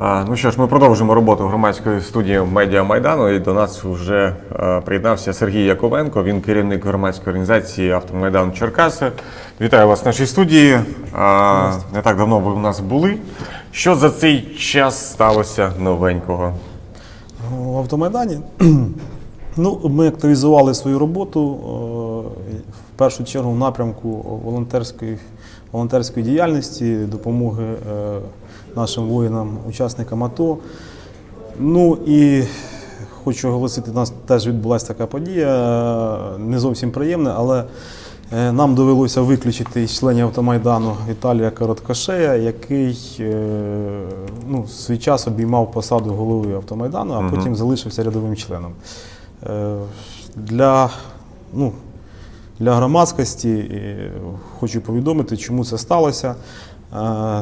Ну що ж, ми продовжимо роботу громадської студії Медіа Майдану. І до нас вже е, приєднався Сергій Яковенко. Він керівник громадської організації Автомайдан Черкаси. Вітаю вас в нашій студії. Не так давно ви у нас були. Що за цей час сталося новенького? В автомайдані ну, ми активізували свою роботу е, в першу чергу в напрямку волонтерської, волонтерської діяльності, допомоги е, нашим воїнам, учасникам АТО. Ну і хочу оголосити, у нас теж відбулася така подія, не зовсім приємна, але е, нам довелося виключити із членів автомайдану Віталія Короткошея, який е, ну, в свій час обіймав посаду голови автомайдану, а потім залишився рядовим членом. Е, Для, ну, для громадськості хочу повідомити, чому це сталося.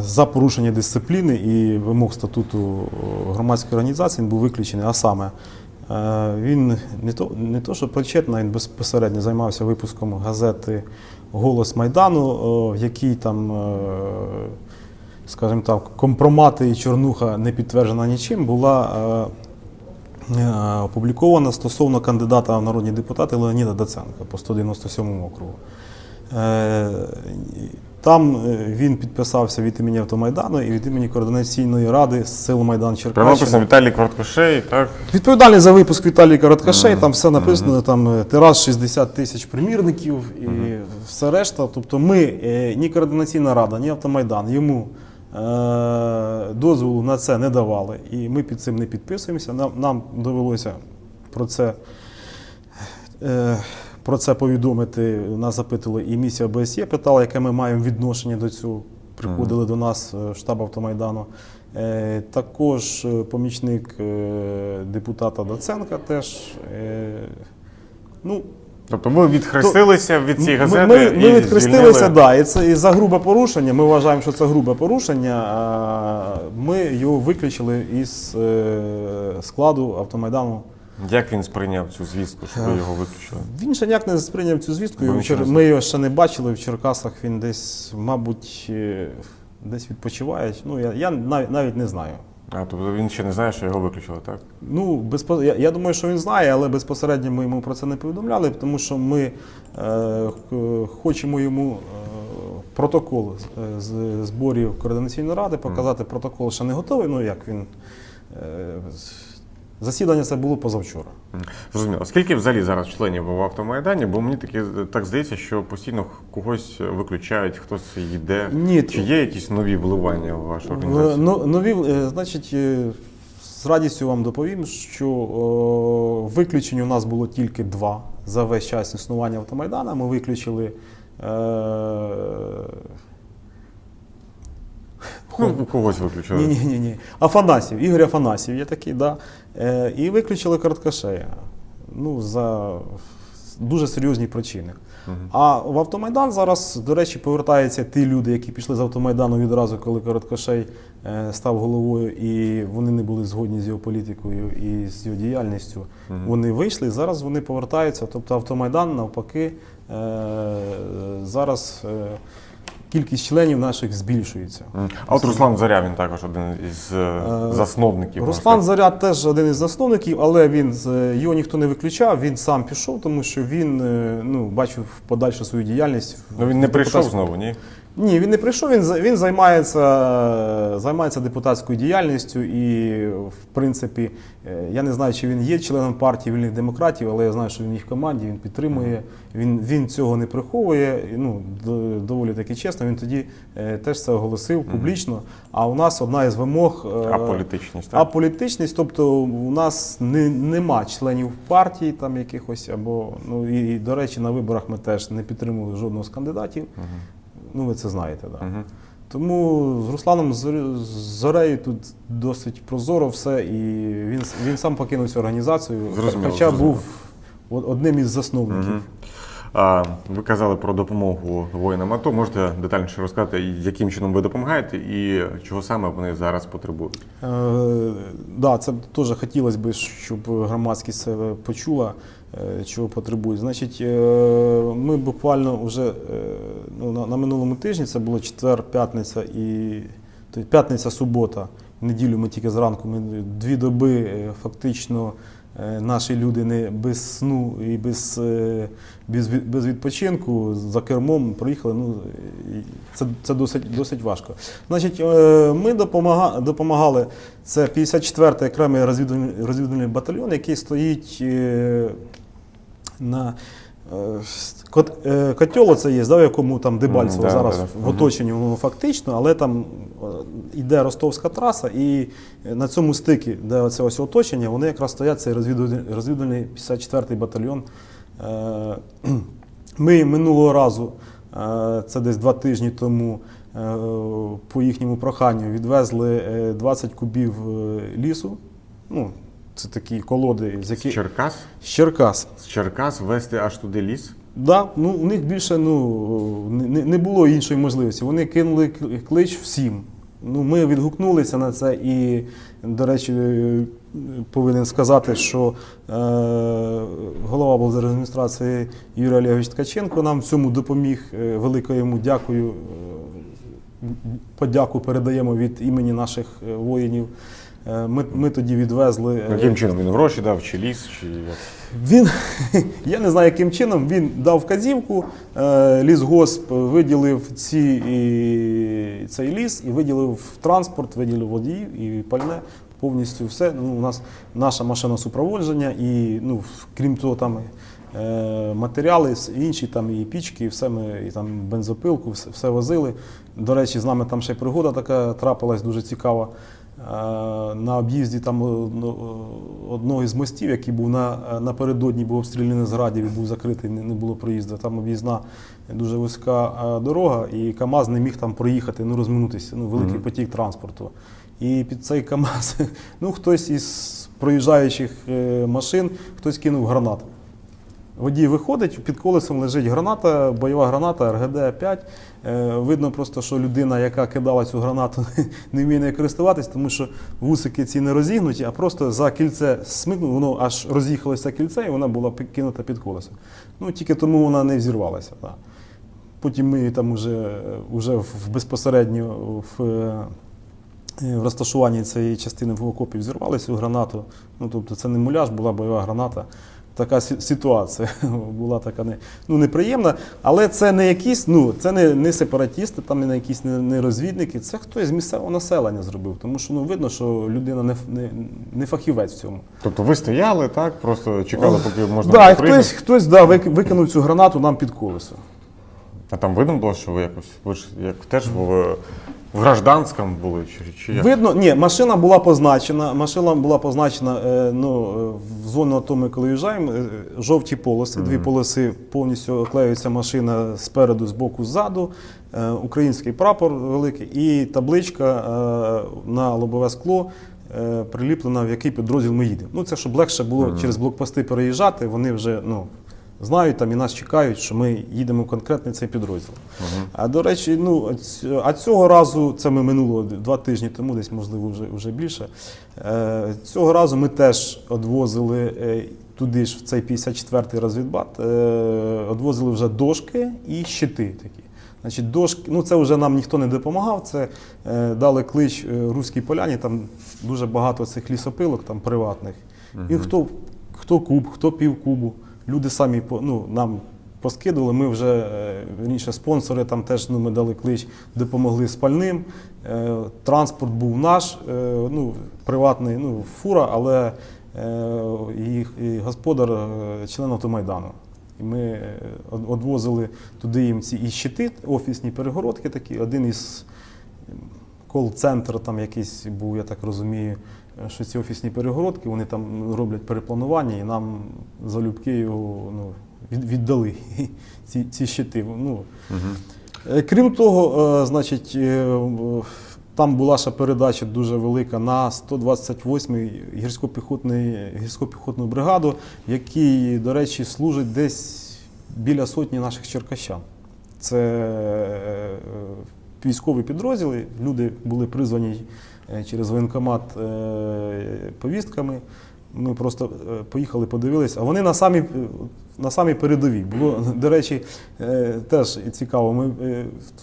За порушення дисципліни і вимог статуту е, громадської організації він був виключений. А саме, е, він не то, не то що причетний, він безпосередньо займався випуском газети Голос Майдану, е, в якій там, скажімо так, компромати і чорнуха не підтверджена нічим, була. опублікована стосовно кандидата в народні депутати Леоніда Даценка по 197 округу. Там е, він підписався від імені Автомайдану і від імені Координаційної ради Сил Майдан Прямо Черкащини. написано Віталій Короткошей, так? Відповідальний за випуск Віталій Короткашей, там все написано, там е, тираж 60 тисяч примірників і все решта. Тобто ми, е, ні Координаційна рада, ні Автомайдан йому дозволу на це не давали. І ми під цим не підписуємося. Нам, нам довелося про це. Про це повідомити нас запитували і місія ОБСЄ, питала, яке ми маємо відношення до цього. Приходили до нас е, штаб Автомайдану. Е, Також е, помічник депутата Доценка теж. Ну, Тобто ви відхрестилися від цієї газети. ми, ми і відхрестилися, звільнили- да, і це і за грубе порушення. Ми вважаємо, що це грубе порушення. Ми його виключили із складу автомайдану. Як він сприйняв цю звістку, що ви його виключили? Він ще ніяк не сприйняв цю звістку. Чер- Ми його ще не бачили в Черкасах. Він десь, мабуть, е, десь відпочиває. Ну, я, я навіть, не знаю. А, тобто він ще не знає, що його виключили, так? Ну, безпо... я, я думаю, що він знає, але безпосередньо ми йому про це не повідомляли, тому що ми е, хочемо йому е, протокол з- з зборів координаційної ради показати. Протокол ще не готовий. Ну як він е, засідання це було позавчора. Зрозуміло. Скільки взагалі зараз членів в автомайдані? Бо мені таки так здається, що постійно когось виключають, хтось йде. Ні, Чи є якісь нові вливання в вашу організацію? но- Нові, е, значить, е, з радістю вам доповім, що виключень у нас було тільки два за весь час існування автомайдана. Ми виключили. Ну, когось виключили. ні, ні, ні, ні. Афанасів, Ігор Афанасів є такий, да. Е, і виключили Короткашея. Ну, за дуже серйозні причини. А в автомайдан зараз, до речі, повертаються ті люди, які пішли з автомайдану відразу, коли Короткашей е, став головою, і вони не були згодні з його політикою і з його діяльністю. Вони вийшли, зараз вони повертаються. Тобто автомайдан, навпаки, е, зараз е, кількість членів наших збільшується. А от Руслан Заря, він також один із е, засновників. Руслан Заря теж один із засновників, але він його ніхто не виключав. Він сам пішов, тому що він е, ну, бачив подальшу свою діяльність. Ну він не прийшов знову, ні? Ні, він не прийшов. Він він займається, займається депутатською діяльністю і, в принципі, е, я не знаю, чи він є членом партії вільних демократів, але я знаю, що він їх в команді, він підтримує. Він, він цього не приховує. Ну, доволі таки чесно. Він тоді е, теж це оголосив публічно. А у нас одна із вимог е, Аполітичність, так? Аполітичність, тобто у нас не, нема членів партії там якихось, або ну і, і, до речі, на виборах ми теж не підтримували жодного з кандидатів. Ну, ви це знаєте, так. Мгм. Тому з Русланом Зор- Зорею тут досить прозоро все, і він, він сам покинув цю організацію, Зрозуміло, хоча зрозуміло. був одним із засновників. Мгм. А, ви казали про допомогу воїнам АТО. Можете детальніше розказати, яким чином ви допомагаєте і чого саме вони зараз потребують? Е, да, це теж хотілося б, щоб громадськість це почула, чого потребують. Значить, е, ми буквально вже е, ну, на, минулому тижні, це було четвер, п'ятниця і тобто п'ятниця, субота неділю ми тільки зранку, ми дві доби е, фактично е, наші люди не без сну і без, е, без, без відпочинку за кермом проїхали. Ну, це, це досить, досить важко. Значить, е, ми допомага, допомагали. Це 54-й окремий розвідувальний, батальйон, який стоїть е, на е, е, котел це є, да, в якому там Дебальцево да, зараз да, да. в оточенні воно фактично, але там е, йде ростовська траса, і на цьому стикі, де оце ось оточення, вони якраз стоять цей розвідувальний, розвідувальний 54-й батальйон. Ми минулого разу, це десь два тижні тому, по їхньому проханню відвезли е, 20 кубів лісу. Ну, це такі колоди, з З Черкас? з Черкас. З Черкас вести аж туди ліс? Да, ну у них більше ну не, не було іншої можливості. Вони кинули клич всім. Ну, ми відгукнулися на це і, до речі, е, повинен сказати, що е, голова облдержадміністрації Юрій Олегович Ткаченко нам в цьому допоміг. Е, велике йому дякую. Е, подяку передаємо від імені наших воїнів. Е, Ми, ми тоді відвезли. е, Яким чином він гроші дав, чи ліс, чи він, я не знаю, яким чином, він дав вказівку, е, лісгосп виділив ці, і, цей ліс і виділив транспорт, виділив водіїв і пальне, повністю все. Ну, у нас наша машина супроводження і, ну, крім того, там е, матеріали інші, там і пічки, і все ми, і там бензопилку, все, все возили. До речі, з нами там ще й пригода така трапилась дуже цікава. Е, На об'їзді там одного із мостів, який був на, напередодні, був обстріляний з градів і був закритий, не, не було проїзду. Там об'їзна дуже вузька е, дорога, і КАМАЗ не міг там проїхати, ну розминутися, ну великий потік транспорту. І під цей КАМАЗ, ну хтось із проїжджаючих е, машин, хтось кинув гранату. Водій виходить, під колесом лежить граната, бойова граната РГД-5. Е, видно просто, що людина, яка кидала цю гранату, не вміє нею користуватись, тому що вусики ці не розігнуті, а просто за кільце смикнув, воно аж роз'їхалося кільце, і вона була кинута під колесо. Ну, тільки тому вона не взірвалася. Так. Потім ми там уже, уже в безпосередньо в, е, в розташуванні цієї частини в окопі взірвали цю гранату. Ну, тобто це не муляж, була бойова граната. Така ситуація була така не, ну, неприємна, але це не якісь, ну, це не, не сепаратісти, там не якісь не, не розвідники, це хтось з місцевого населення зробив. Тому що ну, видно, що людина не, не, не фахівець в цьому. Тобто ви стояли, так, просто чекали, поки можна Да, прийняти? хтось, хтось да, викинув цю гранату нам під колесо. А там видно було, що ви якось, ви ж як теж в, в гражданському були, чи, чи як? Видно, ні, машина була позначена. Машина була позначена е, ну, е, в зону АТО ми коли в'їжджаємо, е, жовті полоси, дві полоси повністю оклеюється машина спереду, збоку, ззаду, е, український прапор великий і табличка е, на лобове скло. е, Приліплена, в який підрозділ ми їдемо. Ну, це щоб легше було через блокпости переїжджати, вони вже ну, знають там і нас чекають, що ми їдемо в конкретний цей підрозділ. А до речі, ну а цього разу, це ми минуло два тижні тому, десь можливо вже, вже більше. Е, цього разу ми теж одвозили е, туди ж в цей 54-й розвідбат, е, одвозили вже дошки і щити такі. Значить, дошки, ну це вже нам ніхто не допомагав. Це е, дали клич е, Руській поляні, там дуже багато цих лісопилок там приватних. І хто, хто куб, хто пів кубу. Люди самі ну, нам поскидували. Ми вже е, спонсори там теж ну, ми дали клич, допомогли з пальним. Е, Транспорт був наш, е, ну, приватний, ну, фура, але і господар член автомайдану. І ми одвозили туди їм ці і щити, офісні перегородки такі. Один із кол-центр там якийсь був, я так розумію, що ці офісні перегородки, вони там роблять перепланування, і нам залюбки його ну, віддали ці, ці щити. Ну, Е, Крім того, е, значить, е, там була ще передача дуже велика на 128-й гірсько-піхотний, гірсько-піхотну бригаду, який, до речі, служить десь біля сотні наших черкащан. Це військові підрозділи, люди були призвані через воєнкомат е, повістками. Ми просто е, поїхали, подивилися. А вони на самій, е, на самій передовій. Було, до речі, е, теж цікаво. Ми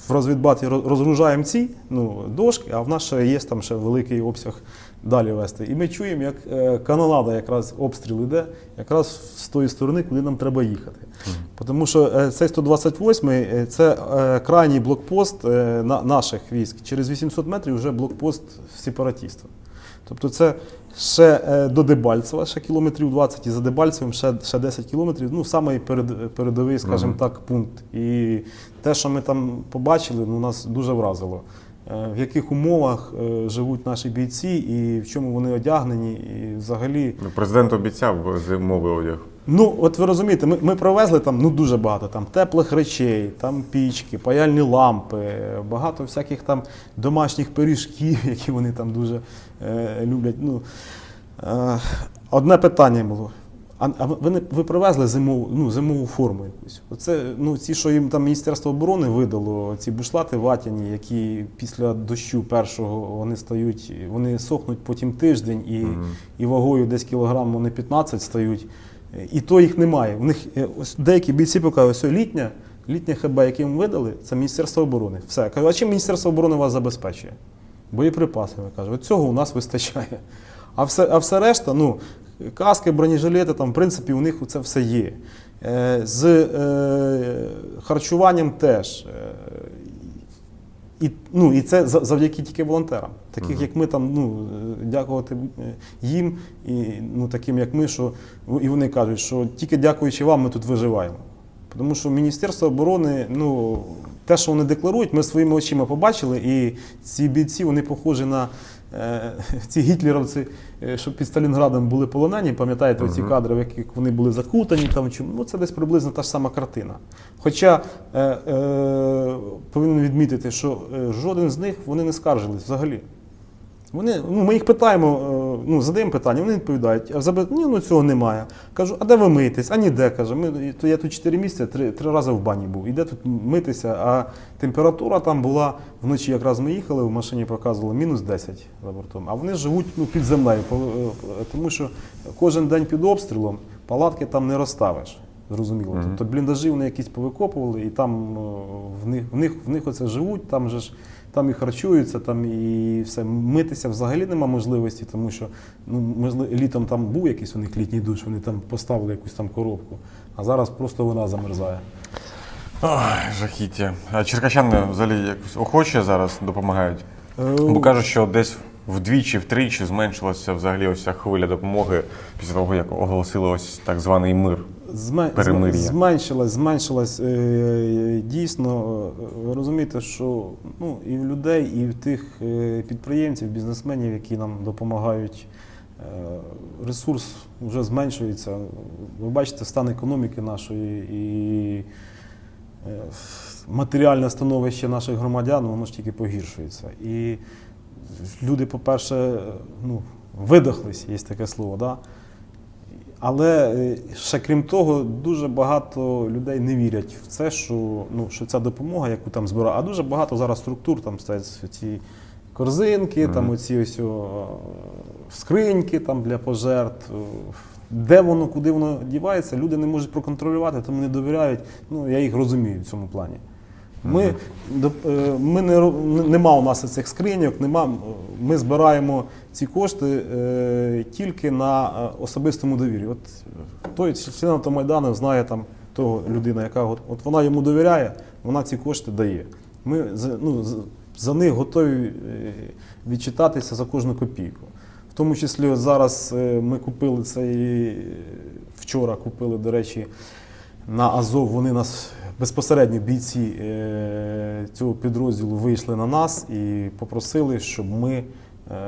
в розвідбаті розгружаємо ці ну, дошки, а в нас ще є там ще великий обсяг далі вести. І ми чуємо, як канонада, якраз обстріл іде, якраз з тої сторони, куди нам треба їхати. Тому що цей 128 е, це крайній блокпост наших військ. Через 800 метрів вже блокпост сепаратістів. Тобто це ще е, до Дебальцева, ще кілометрів 20, і за Дебальцевим ще, ще 10 кілометрів. Ну, перед, передовий, скажімо так, пункт. І те, що ми там побачили, ну, нас дуже вразило. Е, В яких умовах е, живуть наші бійці і в чому вони одягнені, і взагалі. Ну, Президент обіцяв зимовий одяг. Ну, от ви розумієте, ми, ми привезли там ну дуже багато там теплих речей, там пічки, паяльні лампи, багато всяких там домашніх пиріжків, які вони там дуже люблять. Ну, е, одне питання було. А, а ви, ви не- ви привезли зимову, ну, зимову форму якусь? Оце, ну, ці, що їм там Міністерство оборони видало, ці бушлати ватяні, які після дощу першого вони стають, вони сохнуть потім тиждень і, і вагою десь кілограм вони 15 стають. Е, І то їх немає. У них е, ось деякі бійці показують, ось літня, літня ХБ, яке їм видали, це Міністерство оборони. Все. Кажу, а чим Міністерство оборони вас забезпечує? Боєприпасами каже, от цього у нас вистачає. А все, а все решта, ну, каски, бронежилети, там, в принципі, у них це все є. Е, з е, харчуванням теж. Е, і, ну, і це завдяки тільки волонтерам, таких як ми, там, ну, е, дякувати їм, і ну, таким як ми, що і вони кажуть, що тільки дякуючи вам ми тут виживаємо. Тому що Міністерство оборони, ну, те, що вони декларують, ми своїми очима побачили, і ці бійці вони похожі на е, ці гітлерівці, е, що під Сталінградом були полонені, пам'ятаєте ці кадри, в яких вони були закутані, там, чому? ну, це десь приблизно та ж сама картина. Хоча е, е, повинен відмітити, що е, жоден з них вони не скаржились взагалі. Вони, ну, ми їх питаємо, е, ну, задаємо питання, вони відповідають, а забе- ні, ну цього немає. Кажу, а де ви миєтесь? А ніде, каже. Ми, то я тут 4 місяці, три, три рази в бані був. Іде тут митися, а температура там була, вночі якраз ми їхали, в машині показували мінус 10 за бортом. А вони живуть ну, під землею, е, тому що кожен день під обстрілом палатки там не розставиш. Зрозуміло. Мгм. Тобто бліндажі вони якісь повикопували, і там е, в них, в них, в них оце живуть, там же ж там і харчуються, там і все. Митися взагалі нема можливості, тому що ну, можливо, літом там був якийсь у них літній душ, вони там поставили якусь там коробку, а зараз просто вона замерзає. Ой, жахіття. А черкащани взагалі якось охоче зараз допомагають. Е, Бо кажуть, що десь вдвічі, втричі зменшилася взагалі ось ця хвиля допомоги після того, як оголосили ось так званий мир. Перемир'я. Зменшилась, зменшилась е, дійсно. е, Ви розумієте, що ну, і в людей, і в тих е, підприємців, бізнесменів, які нам допомагають, ресурс вже зменшується. Ви бачите стан економіки нашої і матеріальне становище наших громадян, воно ж тільки погіршується. І люди, по-перше, ну, видохлись, є таке слово. Да? Але е, ще крім того, дуже багато людей не вірять в це, що, ну, що ця допомога, яку там збирає, а дуже багато зараз структур там стоять ці корзинки, там оці ось о, скриньки там для пожертв. Де воно, куди воно дівається, люди не можуть проконтролювати, тому не довіряють. Ну, я їх розумію в цьому плані. Ми, е, ми не, нема у нас цих скриньок, нема, ми збираємо ці кошти е, тільки на е, особистому довірі. От е, той член автомайдану знає там того людина, яка от, от вона йому довіряє, вона ці кошти дає. Ми за, ну, за них готові е, відчитатися за кожну копійку. В тому числі от зараз е, ми купили цей е, вчора купили, до речі, на Азов вони нас безпосередньо бійці е, цього підрозділу вийшли на нас і попросили, щоб ми е,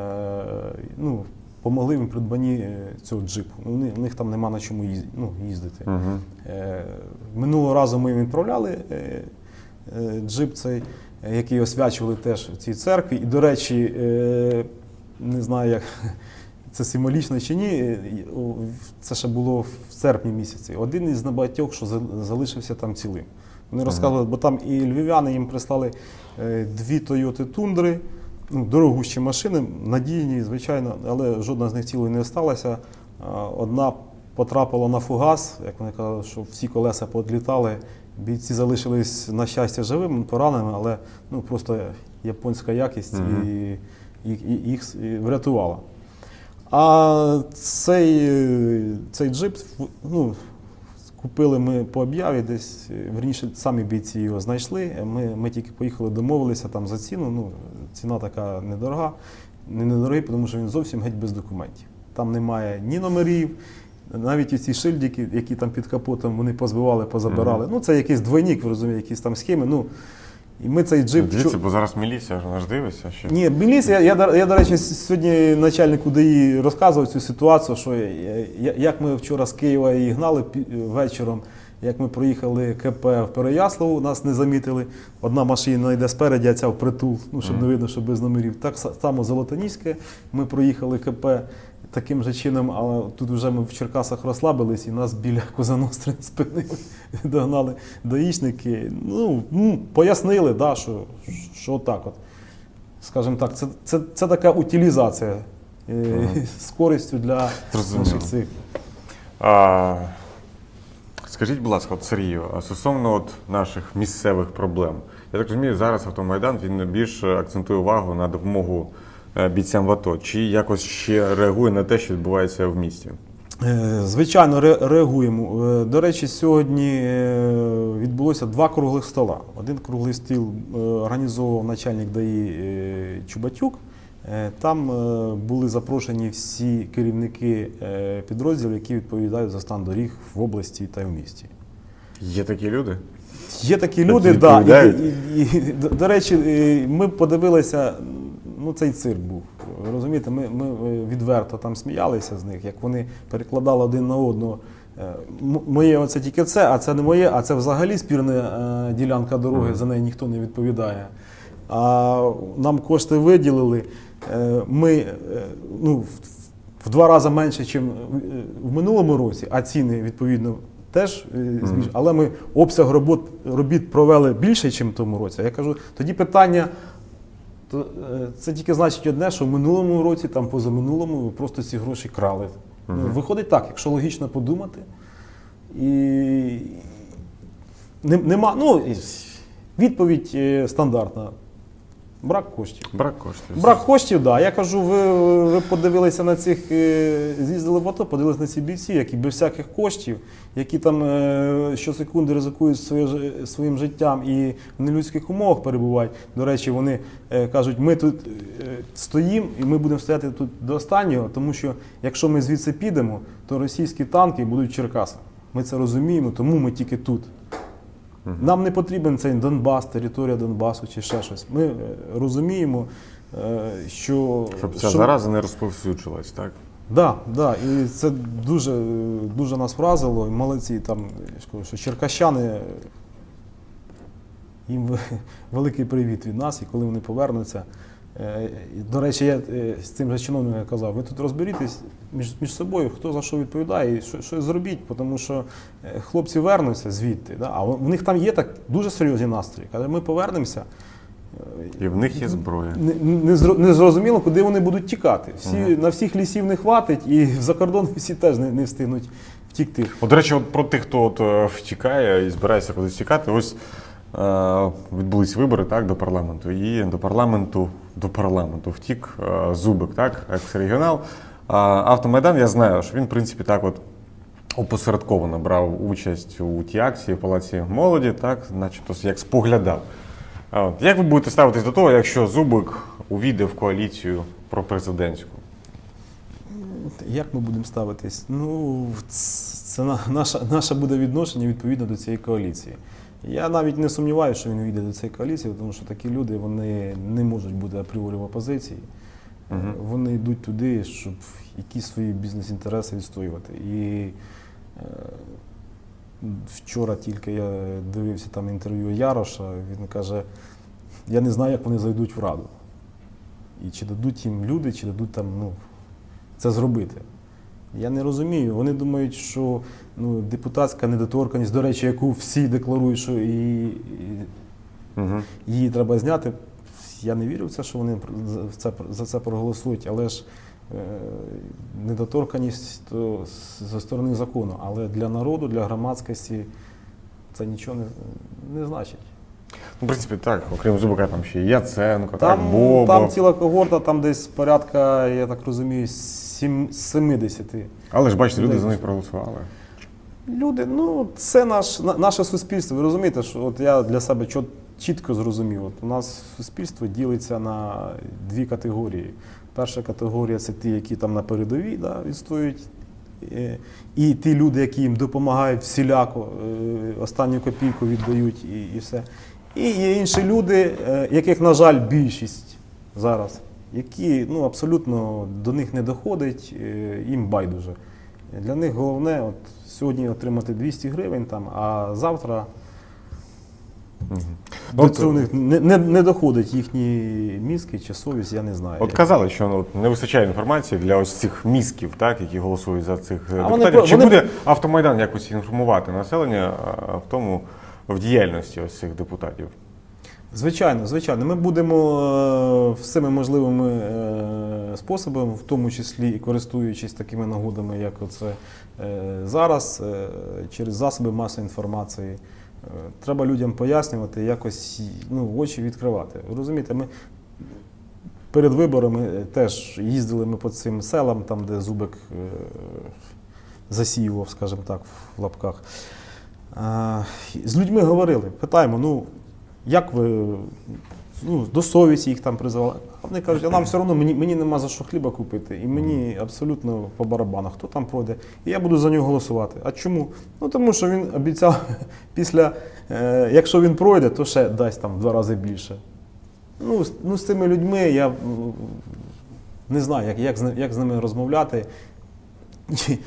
ну, помогли їм в придбанні е, цього джипу. Ну, у них там нема на чому ну, їздити. Угу. Минулого разу ми відправляли джип цей, який освячували теж в цій церкві. І, до речі, не знаю, як це символічно чи ні. е, Це ще було в серпні місяці. Один із небагатьох, що залишився там цілим. Вони розказували, бо там і львів'яни їм прислали е, дві Тойоти Тундри, ну, дорогущі машини, надійні, звичайно, але жодна з них цілою не сталася. Одна потрапила на фугас, як вони казали, що всі колеса подлітали. Бійці залишились, на щастя, живими, пораненими, але ну, просто японська якість і, і, і їх врятувала. А цей, цей джип ну, купили ми по об'яві десь, верніше, самі бійці його знайшли. Ми, ми тільки поїхали, домовилися там за ціну. Ну, ціна така недорога, не недорогий, тому що він зовсім геть без документів. Там немає ні номерів, навіть ці шильдики, які там під капотом вони позбивали, позабирали. Ну, це якийсь двойник, ви розумієте, якісь там схеми. Ну, і ми цей джип. Дивіться, бо зараз міліція ж вона дивиться. Що... Ні, міліція, я, я, я, до речі, сьогодні начальнику ДАІ розказував цю ситуацію, що я- як ми вчора з Києва її гнали вечором, як ми проїхали КП в Переяславу, нас не замітили. Одна машина йде спереді, а ця впритул, ну, щоб не видно, що без номерів. Так само Золотоніське, ми проїхали КП таким же чином, а тут вже ми в Черкасах розслабились і нас біля Козаностри спинили, догнали даїшники. Ну, ну, пояснили, да, що, що так от скажімо так, це, це, це така утилізація е, з користю для Зрозуміло. наших цих. А, скажіть, будь ласка, от Сергію, а стосовно от наших місцевих проблем. Я так розумію, зараз автомайдан він більше акцентує увагу на допомогу бійцям в АТО. Чи якось ще реагує на те, що відбувається в місті? Е, Звичайно, реагуємо. Е, До речі, сьогодні е, відбулося два круглих стола. Один круглий стіл е, організовував начальник ДАІ е, Чубатюк. Е, Там е, були запрошені всі керівники е, підрозділів, які відповідають за стан доріг в області та в місті. Є такі люди? Є такі люди, да, і, і, і, до, речі, е, ми подивилися, ну цей цирк був. Розумієте, ми, ми е, відверто там сміялися з них, як вони перекладали один на одного. Е, Моє оце тільки це, а це не моє, а це взагалі спірна е, ділянка дороги, за неї ніхто не відповідає. А нам кошти виділили. Ми ну, в, два рази менше, ніж в минулому році, а ціни відповідно теж. Але ми обсяг робот, робіт провели більше, ніж в тому році. Я кажу, тоді питання. То, е, це тільки значить одне, що в минулому році, там позаминулому, ви просто ці гроші крали. Угу. виходить так, якщо логічно подумати. І нема, ну, відповідь е, стандартна. Брак коштів. Брак коштів. Брак коштів, так. Да. Я кажу, ви, ви подивилися на цих, е, з'їздили в АТО, подивилися на ці бійці, які без всяких коштів, які там е, щосекунди ризикують своє, своїм життям і в нелюдських умовах перебувають. До речі, вони е, кажуть, ми тут стоїмо і ми будемо стояти тут до останнього, тому що якщо ми звідси підемо, то російські танки будуть в Черкасах. Ми це розуміємо, тому ми тільки тут. Нам не потрібен цей Донбас, територія Донбасу чи ще щось. Ми е, розуміємо, е, що Щоб ця зараза не розповсюджувалась, так? Да, да, і це дуже, е, дуже нас вразило. І молодці там, що черкащани, їм великий привіт від нас, і коли вони повернуться. Е, До речі, я е, з цим же чиновником казав, ви тут розберітесь між, між собою, хто за що відповідає, і що, щось зробіть, тому що е, хлопці вернуться звідти. Да? А в них там є так дуже серйозні настрої. Каже, ми повернемося. І в них є зброя. Не, не, не зрозуміло, куди вони будуть тікати. Всі, На всіх лісів не хватить, і за кордон всі теж не, не встигнуть втікти. От, до речі, от про тих, хто от, втікає і збирається кудись втікати, ось відбулись вибори так, до парламенту. І до парламенту, до парламенту втік е, Зубик, так, екс-регіонал. Автомайдан, я знаю, що він, в принципі, так от опосередковано брав участь у тій акції в Палаці молоді, так, начебто як споглядав. Як ви будете ставитись до того, якщо Зубик увійде в коаліцію пропрезидентську? Як ми будемо ставитись? Ну, це на- наша, наше буде відношення відповідно до цієї коаліції. Я навіть не сумніваюся, що він війде до цієї коаліції, тому що такі люди вони не можуть бути апріорі в опозиції. Е, Вони йдуть туди, щоб якісь свої бізнес-інтереси відстоювати. І е, вчора тільки я дивився там інтерв'ю Яроша, він каже, я не знаю, як вони зайдуть в Раду. І чи дадуть їм люди, чи дадуть там ну, це зробити. Я не розумію. Вони думають, що ну, депутатська недоторканність, до речі, яку всі декларують, що і, і Угу. її треба зняти. Я не вірю в це, що вони за це, за це проголосують, але ж е, недоторканість то зі сторони закону, але для народу, для громадськості це нічого не, не значить. Ну, в принципі, так, окрім Зубика, там ще Яценко, Там, так, Бобо. там ціла когорта, там десь порядка, я так розумію, сім- 70. Але ж бачите, люди за них проголосували. Люди, ну це наш, на- наше суспільство. Ви розумієте, що от я для себе чот- чітко зрозумів. От у нас суспільство ділиться на дві категорії. Перша категорія це ті, які там на передовій да, відстоюють. е, І ті люди, які їм допомагають всіляко, е, останню копійку віддають і, і все. І є інші люди, е, яких, на жаль, більшість зараз, які ну, абсолютно до них не доходить, е, їм байдуже. Для них головне от, сьогодні отримати 200 гривень, там, а завтра до От, цього не, не, не доходить їхні мізки чи совість, я не знаю. От казали, що ну, не вистачає інформації для ось цих мізків, так, які голосують за цих е, А депутатів. про- Чи вони- буде автомайдан якось інформувати населення в тому в діяльності ось цих депутатів? Звичайно, звичайно. Ми будемо е, всіми можливими е, способами, в тому числі і користуючись такими нагодами, як оце е, зараз, через засоби масової інформації. Треба людям пояснювати, якось ну, очі відкривати. Розумієте, ми перед виборами теж їздили ми по цим селам, там, де Зубик засіював, скажімо так, в лапках. З людьми говорили, питаємо, ну як ви ну, до совісті їх там призивали. А вони кажуть, а нам все одно мені, мені нема за що хліба купити, і мені абсолютно по барабану, хто там пройде, і я буду за нього голосувати. А чому? Ну тому що він обіцяв після, е, якщо він пройде, то ще дасть там в два рази більше. Ну, ну з цими людьми я не знаю, як, як, як з ними розмовляти.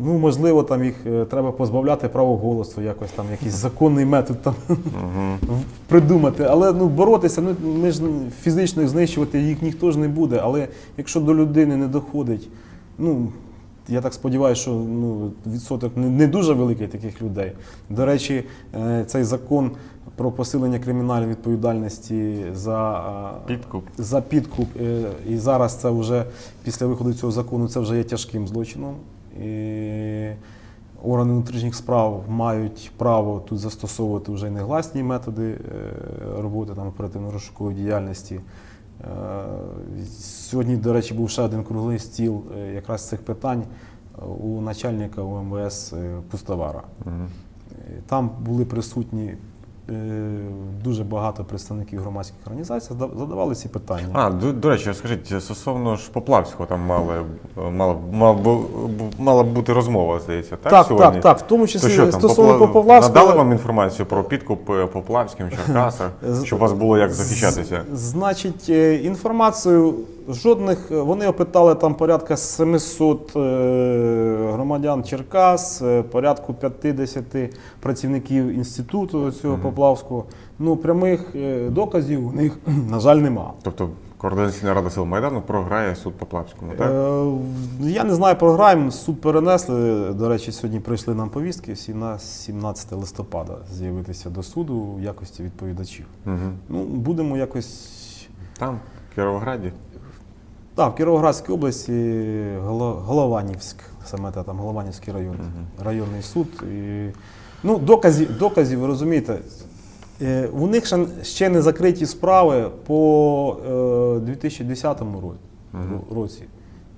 Ну, можливо, там їх е, треба позбавляти права голосу, якось там якийсь законний метод там придумати. Але ну, боротися, ну ми ж фізично знищувати їх ніхто ж не буде. Але якщо до людини не доходить, ну я так сподіваюся, що ну, відсоток не, не дуже великий таких людей. До речі, е, цей закон про посилення кримінальної відповідальності за е, Підкуп. за підкуп. І зараз це вже після виходу цього закону це вже є тяжким злочином. І органи внутрішніх справ мають право тут застосовувати вже й негласні методи е, роботи там оперативно-розшукової діяльності. Е, Сьогодні, до речі, був ще один круглий стіл е, якраз цих питань у начальника УМВС Пустовара. Е, Там були присутні дуже багато представників громадських організацій, зада- задавали ці питання. А, до, до речі, скажіть, стосовно ж Поплавського, там мали, мала, мала, мала бути розмова, здається, так? так, сьогодні? так, так. В тому То числі що там, стосовно Попла- Поповлавського. Надали вам інформацію про підкуп е, Поплавським, Черкасах, щоб у вас було як захищатися? З- Значить, е, інформацію жодних, е, вони опитали там порядка 700 е, громадян Черкас, е, порядку 50 працівників інституту цього Поплавського. Ну, прямих доказів у них, на жаль, нема. Тобто Координаційна рада сил Майдану програє суд Поплавському, так? Е, Я не знаю програм, суд перенесли. До речі, сьогодні прийшли нам повістки всі на 17 листопада з'явитися до суду в якості відповідачів. Угу. Ну, будемо якось. Там, в Кіровограді. Так, в Кіровоградській області Голованівськ, саме те, там Голованівський район, районний суд. І, ну, доказів, доказів, ви розумієте, е, у них ще, ще не закриті справи по е, 2010 році. році.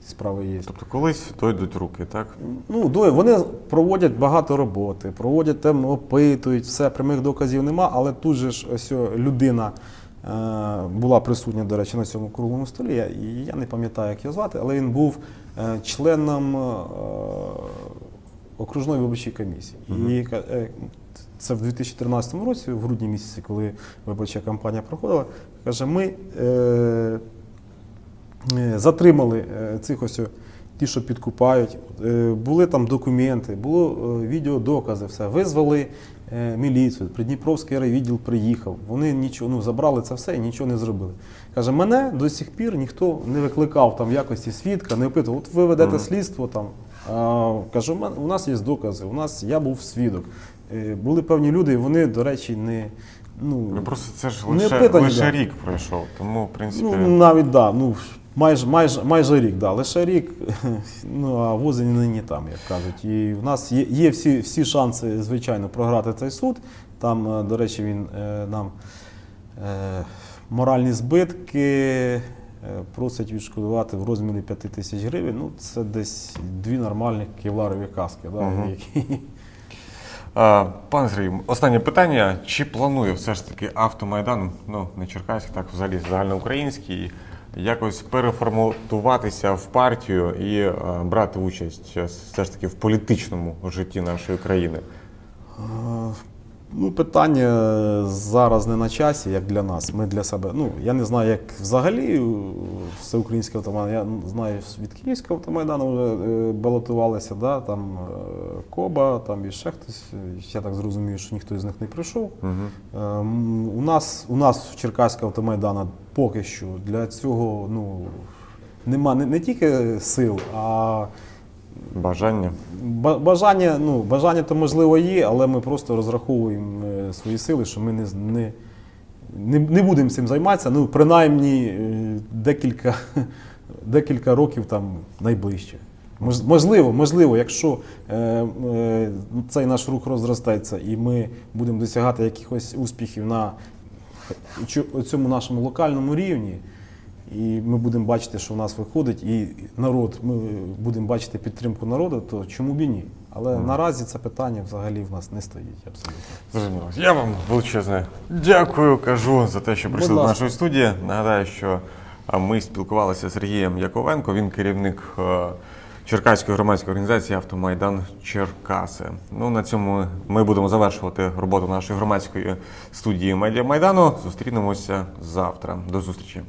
Справи є. Тобто колись дойдуть руки, так? Ну, вони проводять багато роботи, проводять там, опитують, все, прямих доказів нема, але тут же ж ось людина е, була присутня, до речі, на цьому круглому столі. Я, і я не пам'ятаю, як його звати, але він був е, членом е, окружної виборчої комісії. І ка- е, це в 2013 році, в грудні місяці, коли виборча кампанія проходила, каже, ми. Е, Е, затримали е, цих ось ті, що підкупають. Е, Були там документи, було е, відеодокази, все. Визвали е, міліцію, Придніпровський райвідділ приїхав. Вони нічого ну, забрали це все і нічого не зробили. Каже, мене до сих пір ніхто не викликав там в якості свідка, не опитував. От ви ведете слідство там. А, кажу, «У нас є докази, у нас я був свідок. Були певні люди, і вони, до речі, не. Ну, Ну просто це ж лише, опитані, лише рік пройшов, тому в принципі. Ну, навіть да. Ну, Майже, майже, майже рік, да. лише рік, ну а возені нині там, як кажуть. І в нас є, є всі, всі шанси, звичайно, програти цей суд. Там, е, до речі, він е, нам е, моральні збитки е, просить відшкодувати в розмірі 5 тисяч гривень. Ну, це десь дві нормальні кевларові каски, да, Мгм. які Пане Сергію, останнє питання. Чи планує все ж таки автомайдан, ну не черкаський, так взагалі загальноукраїнський, якось переформатуватися в партію і е, брати участь е, все ж таки в політичному житті нашої країни? Ну, питання зараз не на часі, як для нас. Ми для себе. Ну, я не знаю, як взагалі е, всеукраїнський автомайдан. Я знаю, від Київського автомайдану вже е, балотувалися, да? там е, Коба, там і ще хтось. Я так зрозумів, що ніхто з них не прийшов. Угу. У нас, у нас в Черкаського автомайдана поки що для цього ну, нема не, не тільки сил, а Бажання. Ба- Бажання, ну, бажання то можливо є, але ми просто розраховуємо е, свої сили, що ми не, не, не, не будемо цим займатися. Ну, принаймні е, декілька, декілька років там найближче. Можливо, можливо, якщо е, е, цей наш рух розростається і ми будемо досягати якихось успіхів на цьому нашому локальному рівні, і ми будемо бачити, що в нас виходить, і народ, ми будемо бачити підтримку народу, то чому б і ні? Але наразі це питання взагалі в нас не стоїть абсолютно. Зрозуміло. Я вам величезне дякую, кажу за те, що прийшли до нашої студії. Нагадаю, що ми спілкувалися з Сергієм Яковенко. Він керівник е, Черкаської громадської організації Автомайдан Черкаси. Ну на цьому ми будемо завершувати роботу нашої громадської студії Медіа Майдану. Зустрінемося завтра. До зустрічі.